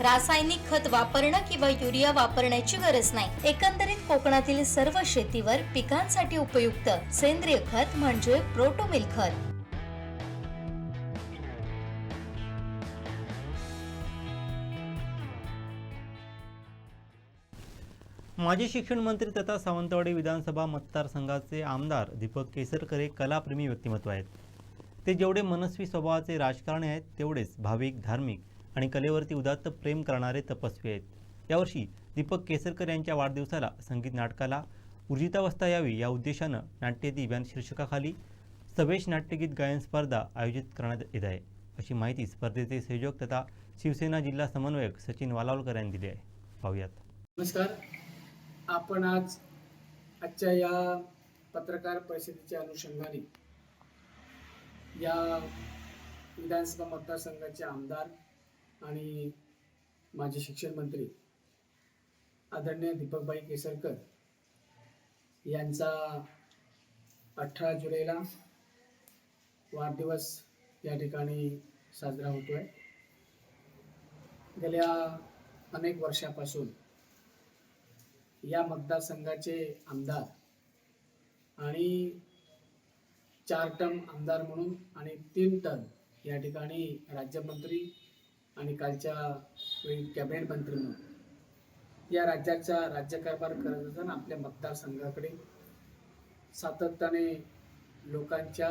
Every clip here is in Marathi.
रासायनिक खत वापरणं किंवा युरिया वापरण्याची गरज नाही. एकंदरीत कोकणातील सर्व शेतीवर पिकांसाठी उपयुक्त सेंद्रिय खत म्हणजे प्रोटोमिल खत. माजी शिक्षण मंत्री तथा सावंतवाडी विधानसभा मतदारसंघाचे आमदार दीपक केसरकर हे कलाप्रेमी व्यक्तिमत्व आहेत. ते जेवढे मनस्वी स्वभावाचे राजकारणी आहेत तेवढेच भाविक धार्मिक आणि कलेवरती उदात्त प्रेम करणारे तपस्वी आहेत. यावर्षी दीपक केसरकर यांच्या वाढदिवसाला संगीत नाटकाला ऊर्जितावस्था यावी या उद्देशानं नाट्य दिव्यान शीर्षकाखाली सवेश नाट्यगीत गायन स्पर्धा आयोजित करण्यात येत आहे. अशी माहिती स्पर्धेचे संयोजक तथा शिवसेना जिल्हा समन्वयक सचिन वालावलकर यांनी दिली आहे. पाहूयात. नमस्कार. आपण आज आजच्या या पत्रकार परिषदेच्या अनुषंगाने या विधानसभा मतदारसंघाचे आमदार आणि माझे शिक्षण मंत्री आदरणीय दीपकबाई केसरकर यांचा अठरा जुलैला वाढदिवस या ठिकाणी साजरा होतो आहे गेल्या अनेक वर्षापासून या मतदारसंघाचे आमदार आणि चार टर्म आमदार म्हणून आणि तीन टर्म या ठिकाणी राज्यमंत्री आणि कालच्या वेळी कॅबिनेट मंत्री म्हणून. या राज्याचा राज्यकारभार करत असताना आपल्या मतदारसंघाकडे सातत्याने लोकांच्या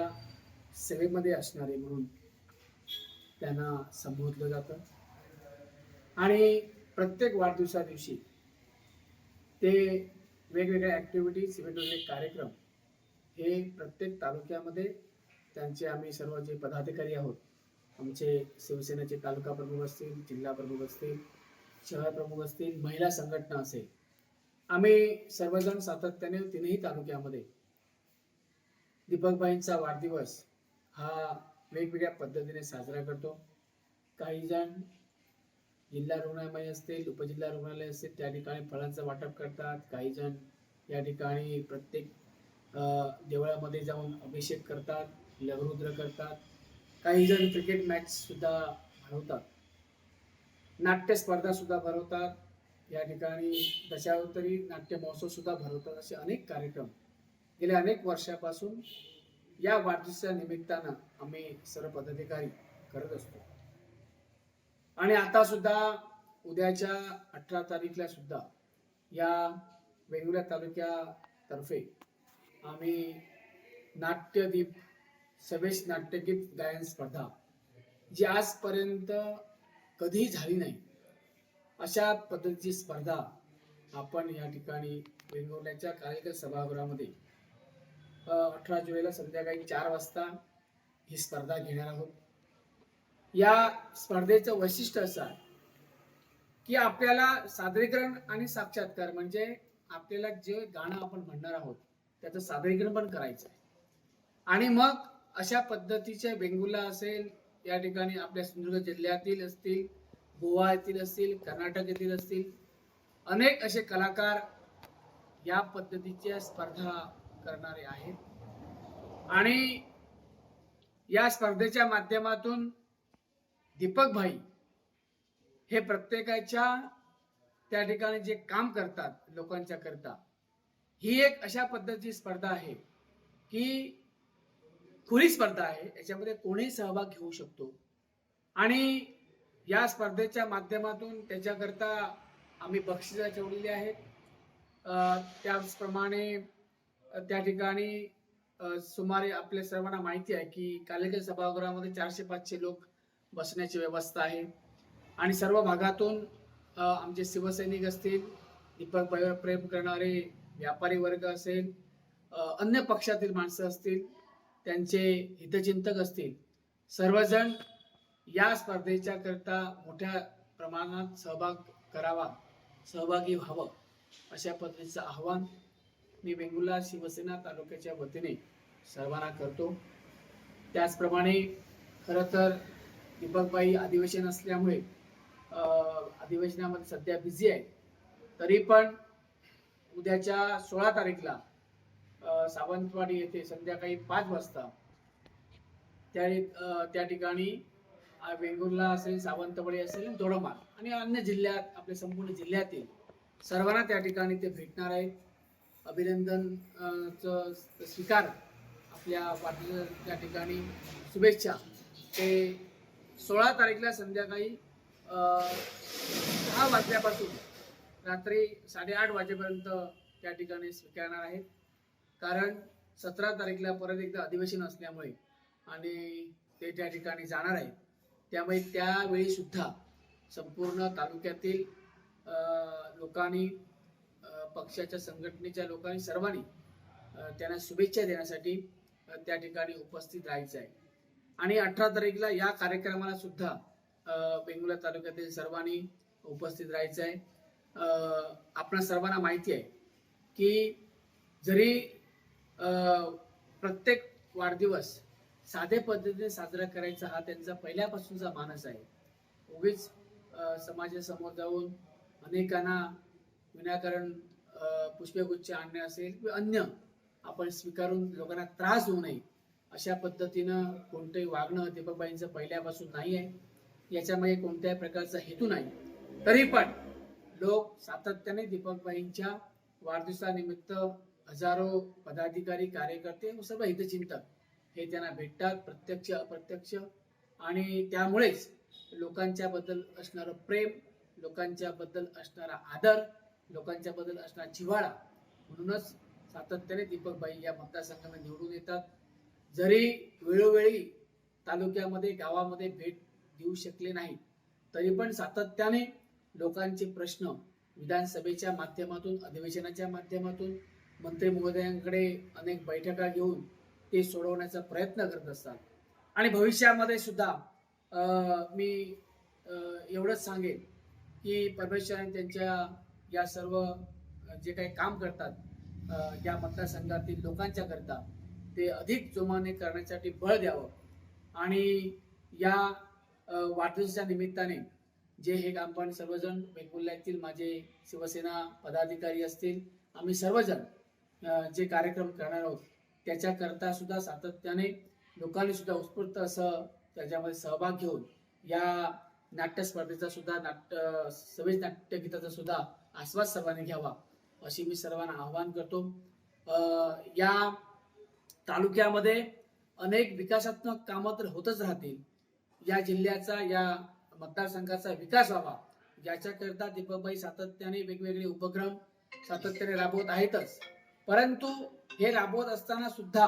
सेवेमध्ये असणारे म्हणून त्यांना संबोधलं जातं. आणि प्रत्येक वाढदिवसा दिवशी ते वेगवेगळ्या ॲक्टिव्हिटीज वेगवेगळे कार्यक्रम हे प्रत्येक तालुक्यामध्ये त्यांचे आम्ही सर्व जे पदाधिकारी आहोत आमचे शिवसेनेचे तालुका प्रमुख असतील जिल्हा प्रमुख असतील शहर प्रमुख असतील महिला संघटना असेल आम्ही सर्वजण सातत्याने तीनही तालुक्यामध्ये दीपकबाईंचा वाढदिवस हा वेगवेगळ्या पद्धतीने साजरा करतो. काही जण जिल्हा रुग्णालय असतील उपजिल्हा रुग्णालय असतील त्या ठिकाणी फळांचं वाटप करतात. काही जण या ठिकाणी प्रत्येक देवळामध्ये जाऊन अभिषेक करतात लघुरुद्र करतात. काही जण क्रिकेट मॅच सुद्धा भरवतात. नाट्य स्पर्धा सुद्धा भरवतात. या ठिकाणी दशावतरी नाट्य महोत्सव सुद्धा भरवतात असे अनेक कार्यक्रम. गेल्या अनेक वर्षापासून या वाढदिवसाच्या निमित्तानं आम्ही सर्व पदाधिकारी करत असतो. आणि आता सुद्धा उद्याच्या अठरा तारीखला सुद्धा या वेंगुर्ला तालुक्यातर्फे आम्ही नाट्यदीप सवेश नाट्यगीत गायन स्पर्धा जी आजपर्यंत कधीही झाली नाही. अशा पद्धतीची स्पर्धा आपण या ठिकाणी वेंगुर्ल्याच्या कार्यक्रम सभागृहामध्ये अठरा जुलैला संध्याकाळी चार वाजता ही स्पर्धा घेणार आहोत. या स्पर्धेचं वैशिष्ट्य असं आहे की आपल्याला सादरीकरण आणि साक्षात्कार म्हणजे आपल्याला जे गाणं आपण म्हणणार आहोत त्याचं सादरीकरण पण करायचं आहे. आणि मग अशा पद्धतीचे वेंगुला असेल या ठिकाणी आपल्या सिंधुदुर्ग जिल्ह्यातील असतील गोवा येथील असतील कर्नाटक येथील असतील अनेक असे कलाकार या पद्धतीच्या स्पर्धा करणारे आहेत. आणि या स्पर्धेच्या माध्यमातून दीपक भाई हे प्रत्येकाच्या त्या ठिकाणी जे काम करतात लोकांच्या करता ही एक अशा पद्धतीची स्पर्धा आहे की खुली स्पर्धा आहे याच्यामध्ये कोणीही सहभाग घेऊ शकतो. आणि या स्पर्धेच्या माध्यमातून त्याच्याकरता आम्ही बक्षिसं ठेवलेली आहेत. त्याचप्रमाणे त्या ठिकाणी सुमारे आपल्या सर्वांना माहिती आहे की कालेकर सभागृहामध्ये चारशे पाचशे लोक बसण्याची व्यवस्था आहे. आणि सर्व भागातून आमचे शिवसैनिक असतील दीपक प्रेम करणारे व्यापारी वर्ग असेल अन्य पक्षातील माणसं असतील त्यांचे हितचिंतक असतील. सर्वजण या स्पर्धेच्या करता मोठ्या प्रमाणात सहभाग करावा सहभागी व्हावं अशा पद्धतीचं आव्हान मी वेंगुला शिवसेना तालुक्याच्या वतीने सर्वांना करतो. त्याचप्रमाणे खरं तर दीपकबाई अधिवेशन असल्यामुळे अधिवेशनामध्ये सध्या बिझी आहे. तरी पण उद्याच्या सोळा तारीखला सावंतवाडी येथे संध्याकाळी पाच वाजता. त्या त्या ठिकाणी वेंगुर्ला असेल सावंतवाडी असेल दोडमार आणि अन्य जिल्ह्यात आपल्या संपूर्ण जिल्ह्यातील सर्वांना त्या ठिकाणी ते भेटणार आहेत. अभिनंदन स्वीकार आपल्या वाढदिवसा त्या ठिकाणी. शुभेच्छा. ते सोळा तारीखला संध्याकाळी अं, सहा वाजल्यापासून रात्री साडेआठ वाजेपर्यंत त्या ठिकाणी स्वीकारणार आहेत. कारण सतरा तारीखला परत एकदा अधिवेशन असल्यामुळे आणि ते त्या ठिकाणी जाणार आहेत त्यामुळे त्यावेळी सुद्धा संपूर्ण तालुक्यातील लोकांनी पक्षाच्या संघटनेच्या लोकांनी सर्वांनी त्यांना शुभेच्छा देण्यासाठी त्या ठिकाणी उपस्थित राहायचं आहे. आणि अठरा तारीखला या कार्यक्रमाला सुद्धा वेंगुर्ला तालुक्यातील सर्वांनी उपस्थित राहायचं आहे. आपण सर्वांना माहिती आहे की जरी प्रत्येक वाढदिवस साधे पद्धतीने साजरा करायचा हा त्यांचा पहिल्यापासूनचा मानस आहे. उगीच समाजासमोर जाऊन अनेकांना विनाकारण पुष्पगुच्छ आणणे असेल किंवा अन्य आपण स्वीकारून लोकांना त्रास होऊ नये अशा पद्धतीनं कोणतंही वागणं दीपकबाईंचं पहिल्यापासून नाही आहे. याच्यामध्ये कोणत्याही प्रकारचा हेतू नाही. तरी पण लोक सातत्याने दीपकबाईंच्या वाढदिवसानिमित्त हजारो पदाधिकारी कार्यकर्ते व सर्व हितचिंतक. हे त्यांना भेटतात प्रत्यक्ष अप्रत्यक्ष. आणि त्यामुळेच लोकांच्याबद्दल असणारं प्रेम लोकांच्या बद्दल असणारा आदर लोकांच्याबद्दल असणारा जिव्हाळा म्हणूनच सातत्याने दीपकबाई या मतदारसंघाला निवडून येतात. जरी वेळोवेळी तालुक्यामध्ये गावामध्ये भेट देऊ शकले नाही तरी पण सातत्याने लोकांचे प्रश्न विधानसभेच्या माध्यमातून अधिवेशनाच्या माध्यमातून मंत्री महोदयांकडे अनेक बैठका घेऊन ते सोडवण्याचा प्रयत्न करत असतात. आणि भविष्यामध्ये सुद्धा मी एवढंच सांगेन की परमेश्वराने त्यांच्या या सर्व जे काही काम करतात या मतदारसंघातील लोकांच्या करता ते अधिक जोमाने करण्यासाठी बळ द्यावं. आणि या वाढदिवसाच्या निमित्ताने जे हे काम पण सर्वजण वेंगुर्ल्यातील माझे शिवसेना पदाधिकारी असतील आम्ही सर्वजण जे कार्यक्रम करणार आहोत त्याच्याकरता सुद्धा सातत्याने लोकांनी सुद्धा उत्स्फूर्त असं त्याच्यामध्ये सहभाग घेऊन या नाट्य स्पर्धेचा सुद्धा नाट्य सवेज नाट्यगीताचा सुद्धा आस्वाद सर्वांनी घ्यावा अशी मी सर्वांना आवाहन करतो. अं, या तालुक्यामध्ये अनेक विकासात्मक कामं तर होतच राहतील. या जिल्ह्याचा या मतदारसंघाचा विकास व्हावा. याच्याकरता दीपकबाई सातत्याने वेगवेगळे उपक्रम सातत्याने राबवत आहेतच. परंतु हे राबवत असताना सुद्धा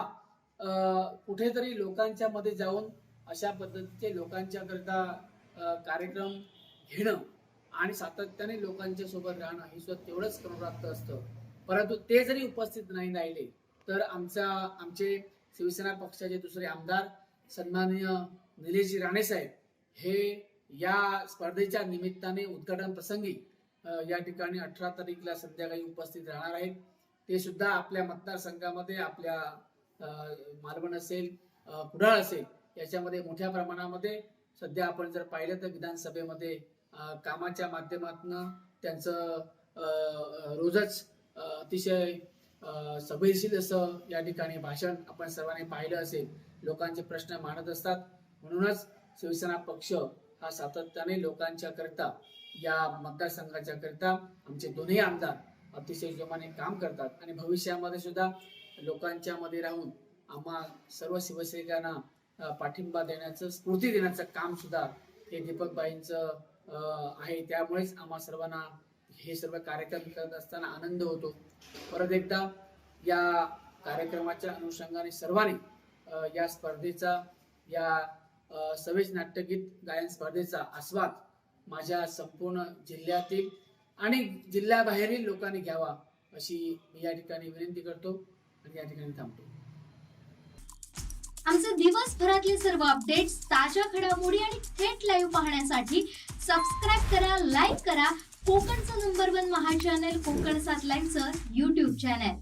कुठेतरी लोकांच्या मध्ये जाऊन अशा पद्धतीचे लोकांच्या करता कार्यक्रम घेणं आणि सातत्याने लोकांच्या सोबत राहणं हे सुद्धा तेवढंच क्रमप्राप्त असतं. परंतु ते जरी उपस्थित नाही राहिले तर आमचा आमचे शिवसेना पक्षाचे दुसरे आमदार सन्माननीय निलेशजी राणेसाहेब हे या स्पर्धेच्या निमित्ताने उद्घाटन प्रसंगी या ठिकाणी अठरा तारीखला संध्याकाळी उपस्थित राहणार आहेत. ते सुद्धा आपल्या मतदारसंघामध्ये आपल्या मालवण असेल कुडाळ असेल याच्यामध्ये मोठ्या प्रमाणामध्ये सध्या आपण जर पाहिलं तर विधानसभेमध्ये कामाच्या माध्यमातून त्यांचं रोजच अतिशय अ, असं या ठिकाणी भाषण आपण सर्वांनी पाहिलं असेल. लोकांचे प्रश्न मांडत असतात. म्हणूनच शिवसेना पक्ष हा सातत्याने लोकांच्या करता या मतदारसंघाच्या करता आमचे दोन्ही आमदार अतिशय जोमाने काम करतात. आणि भविष्यामध्ये सुद्धा लोकांच्या मध्ये राहून आम्हा सर्व शिवसैनिकांना पाठिंबा देण्याचं स्फूर्ती देण्याचं काम सुद्धा हे दीपकबाईंचं आहे. त्यामुळेच आम्हा सर्वांना हे सर्व कार्यक्रम करत असताना आनंद होतो. परत एकदा या कार्यक्रमाच्या अनुषंगाने सर्वांनी या स्पर्धेचा या सवेज नाट्यगीत गायन स्पर्धेचा आस्वाद माझ्या संपूर्ण जिल्ह्यातील आणि जिल्ह्याबाहेरील लोकांनी घ्यावा अशी मी या ठिकाणी विनंती करतो आणि या ठिकाणी थांबतो. आमचे दिवसभरातले सर्व अपडेट्स ताज्या घडामोडी आणि थेट लाईव्ह पाहण्यासाठी सबस्क्राईब करा लाईक करा. कोकणचं नंबर वन महा चॅनल कोकण सात लाईव्हचं युट्यूब चॅनल